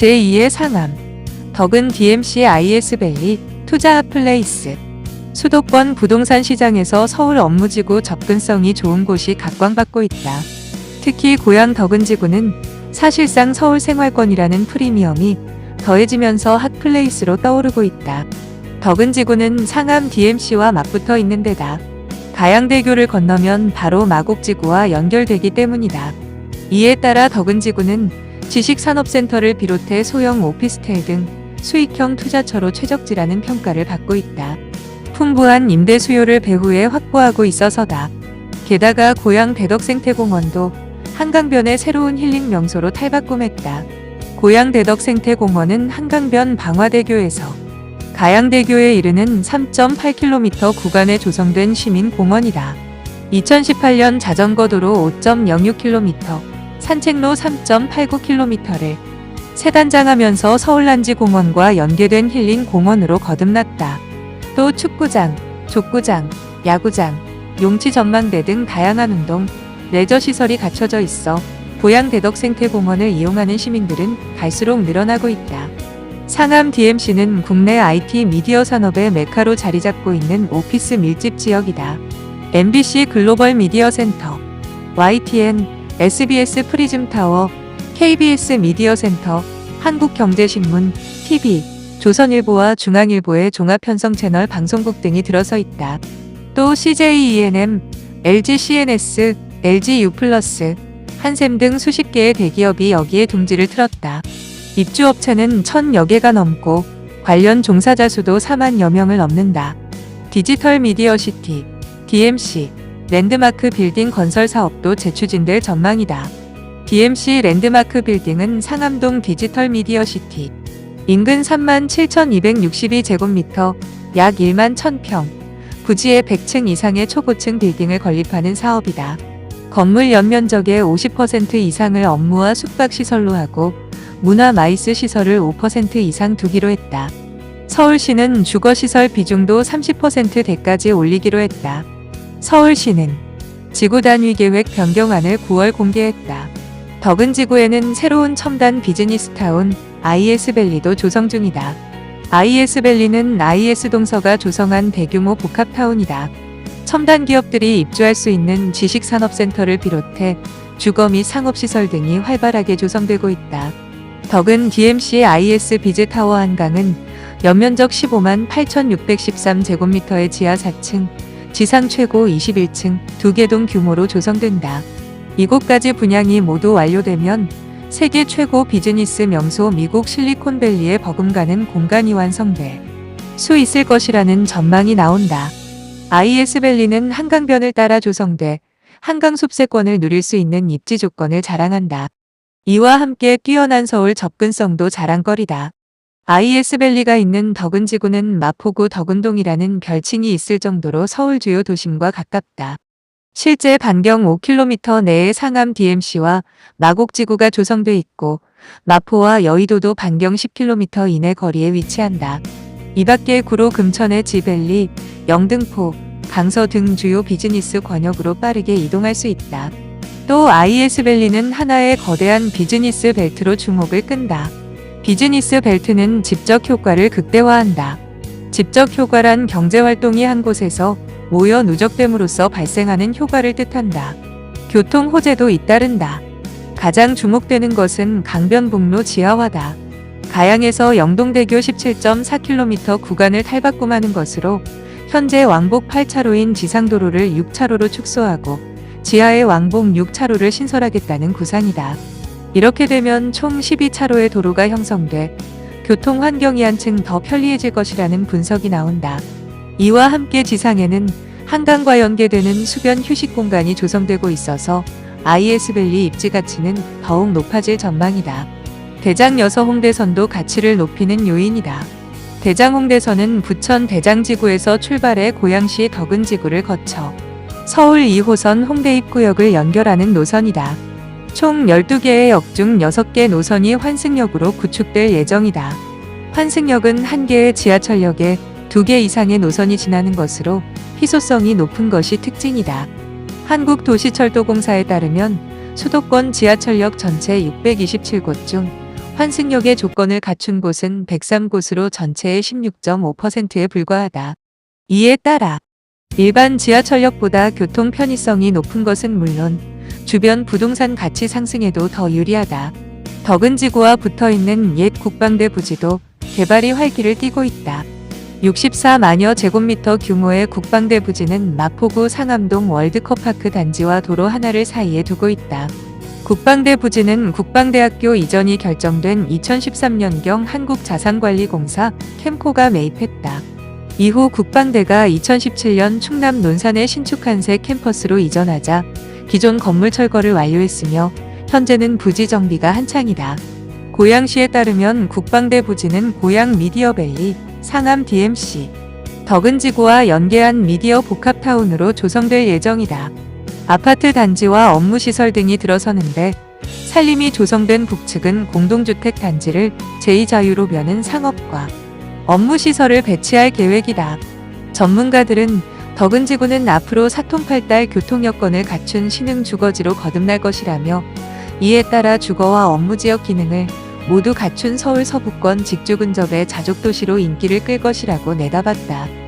제2의 상암, 덕은 DMC IS밸리, 투자 플레이스. 수도권 부동산 시장에서 서울 업무지구 접근성이 좋은 곳이 각광받고 있다. 특히 고향 덕은지구는 사실상 서울 생활권이라는 프리미엄이 더해지면서 핫플레이스로 떠오르고 있다. 덕은지구는 상암 DMC와 맞붙어 있는 데다 가양대교를 건너면 바로 마곡지구와 연결되기 때문이다. 이에 따라 덕은지구는 지식산업센터를 비롯해 소형 오피스텔 등 수익형 투자처로 최적지라는 평가를 받고 있다. 풍부한 임대 수요를 배후에 확보하고 있어서다. 게다가 고향 대덕생태공원도 한강변의 새로운 힐링 명소로 탈바꿈했다. 고향 대덕생태공원은 한강변 방화대교에서 가양대교에 이르는 3.8km 구간에 조성된 시민공원이다. 2018년 자전거도로 5.06km, 산책로 3.89km를 세단장하면서 서울란지공원과 연계된 힐링 공원으로 거듭났다. 또 축구장, 족구장, 야구장, 용치 전망대 등 다양한 운동, 레저 시설이 갖춰져 있어 고향 대덕생태공원을 이용하는 시민들은 갈수록 늘어나고 있다. 상암 DMC는 국내 IT 미디어 산업의 메카로 자리 잡고 있는 오피스 밀집 지역이다. MBC 글로벌 미디어 센터, YTN, SBS 프리즘 타워, KBS 미디어 센터, 한국경제신문, TV, 조선일보와 중앙일보의 종합편성 채널 방송국 등이 들어서 있다. 또 CJ ENM, LG CNS, LG U+, 한샘 등 수십 개의 대기업이 여기에 둥지를 틀었다. 입주업체는 천여 개가 넘고 관련 종사자 수도 4만여 명을 넘는다. 디지털 미디어 시티, DMC, 랜드마크 빌딩 건설 사업도 재추진될 전망이다. DMC 랜드마크 빌딩은 상암동 디지털 미디어 시티, 인근 3만 7,262제곱미터, 약 1만 1,000평, 부지에 100층 이상의 초고층 빌딩을 건립하는 사업이다. 건물 연면적의 50% 이상을 업무와 숙박시설로 하고 문화 마이스 시설을 5% 이상 두기로 했다. 서울시는 주거시설 비중도 30%대까지 올리기로 했다. 서울시는 지구 단위 계획 변경안을 9월 공개했다. 덕은 지구에는 새로운 첨단 비즈니스 타운 IS밸리도 조성 중이다. IS밸리는 IS동서가 조성한 대규모 복합타운이다. 첨단 기업들이 입주할 수 있는 지식산업센터를 비롯해 주거 및 상업시설 등이 활발하게 조성되고 있다. 덕은 DMC IS 비즈타워 한강은 연면적 15만 8,613제곱미터의 지하 4층, 지상 최고 21층, 두 개동 규모로 조성된다. 이곳까지 분양이 모두 완료되면 세계 최고 비즈니스 명소 미국 실리콘밸리에 버금가는 공간이 완성돼 수 있을 것이라는 전망이 나온다. IS밸리는 한강변을 따라 조성돼 한강 숲세권을 누릴 수 있는 입지 조건을 자랑한다. 이와 함께 뛰어난 서울 접근성도 자랑거리다. IS밸리가 있는 덕은지구는 마포구 덕은동이라는 별칭이 있을 정도로 서울 주요 도심과 가깝다. 실제 반경 5km 내에 상암 DMC와 마곡지구가 조성돼 있고 마포와 여의도도 반경 10km 이내 거리에 위치한다. 이 밖에 구로 금천의 지밸리, 영등포, 강서 등 주요 비즈니스 권역으로 빠르게 이동할 수 있다. 또 IS밸리는 하나의 거대한 비즈니스 벨트로 주목을 끈다. 비즈니스 벨트는 집적 효과를 극대화한다. 집적 효과란 경제활동이 한 곳에서 모여 누적됨으로써 발생하는 효과를 뜻한다. 교통 호재도 잇따른다. 가장 주목되는 것은 강변북로 지하화다. 가양에서 영동대교 17.4km 구간을 탈바꿈하는 것으로 현재 왕복 8차로인 지상도로를 6차로로 축소하고 지하에 왕복 6차로를 신설하겠다는 구상이다. 이렇게 되면 총 12차로의 도로가 형성돼 교통 환경이 한층 더 편리해질 것이라는 분석이 나온다. 이와 함께 지상에는 한강과 연계되는 수변 휴식 공간이 조성되고 있어서 IS밸리 입지 가치는 더욱 높아질 전망이다. 대장 여서 홍대선도 가치를 높이는 요인이다. 대장 홍대선은 부천 대장지구에서 출발해 고양시 덕은지구를 거쳐 서울 2호선 홍대 입구역을 연결하는 노선이다. 총 12개의 역 중 6개 노선이 환승역으로 구축될 예정이다. 환승역은 한 개의 지하철역에 두 개 이상의 노선이 지나는 것으로 희소성이 높은 것이 특징이다. 한국도시철도공사에 따르면 수도권 지하철역 전체 627곳 중 환승역의 조건을 갖춘 곳은 103곳으로 전체의 16.5%에 불과하다. 이에 따라 일반 지하철역보다 교통 편의성이 높은 것은 물론 주변 부동산 가치 상승에도 더 유리하다. 덕은지구와 붙어 있는 옛 국방대 부지도 개발이 활기를 띠고 있다. 64만여 제곱미터 규모의 국방대 부지는 마포구 상암동 월드컵파크 단지와 도로 하나를 사이에 두고 있다. 국방대 부지는 국방대학교 이전이 결정된 2013년경 한국자산관리공사 캠코가 매입했다. 이후 국방대가 2017년 충남 논산의 신축한 새 캠퍼스로 이전하자 기존 건물 철거를 완료했으며 현재는 부지 정비가 한창이다. 고양시에 따르면 국방대 부지는 고양 미디어밸리, 상암 DMC, 덕은지구와 연계한 미디어 복합타운으로 조성될 예정이다. 아파트 단지와 업무시설 등이 들어서는데 산림이 조성된 북측은 공동주택 단지를 제2자유로 여는 상업과 업무 시설을 배치할 계획이다. 전문가들은 덕은지구는 앞으로 사통팔달 교통 여건을 갖춘 신흥 주거지로 거듭날 것이라며 이에 따라 주거와 업무 지역 기능을 모두 갖춘 서울 서부권 직주 근접의 자족도시로 인기를 끌 것이라고 내다봤다.